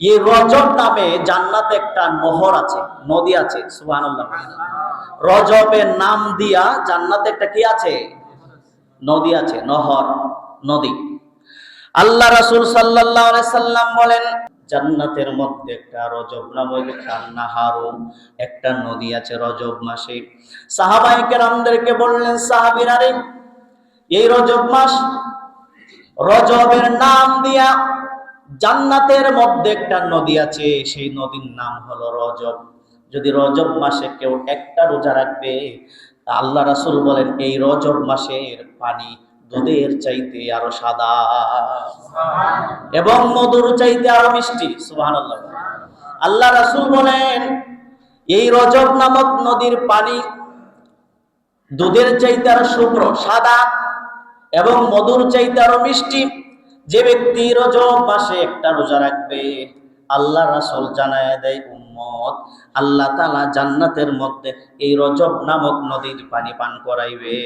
এই রজব নামে জান্নাতে একটা নহর আছে, নদী আছে, সুবহানাল্লাহ। রজবের নাম দিয়া জান্নাতে একটা কি আছে? নদী আছে, নহর, নদী। আল্লাহ রাসূল সাল্লাম বলেন, জান্নাতের মধ্যে একটা রজব একটা নাহারু একটা নদী আছে রজব মাসে। সাহাবায়ে কেরামদেরকে বললেন, সাহাবীরা এই রজব মাস রজবের নাম দিয়া জান্নাতের মধ্যে একটা নদী আছে, সেই নদীর নাম হলো রজব। যদি রজব মাসে কেউ একটা রোজা রাখবে আল্লাহ রাসুল বলেন, এই রজব মাসের পানি দুধের চাইতে আরও সাদা এবং মধুর চাইতে আরও মিষ্টি। সুবহানাল্লাহ। আল্লাহ রাসূল বলেন, এই রজব নামক নদীর পানি দুধের চাইতে আরও শুভ্র সাদা এবং মধুর চাইতে আরও মিষ্টি। যে ব্যক্তি রজব মাসে একটা রোজা রাখবে, আল্লাহ রাসল জানায় দেয়, উম্মত, আল্লাহ তালা জান্নাতের মধ্যে এই রজব নামক নদীর পানি পান করাইবে।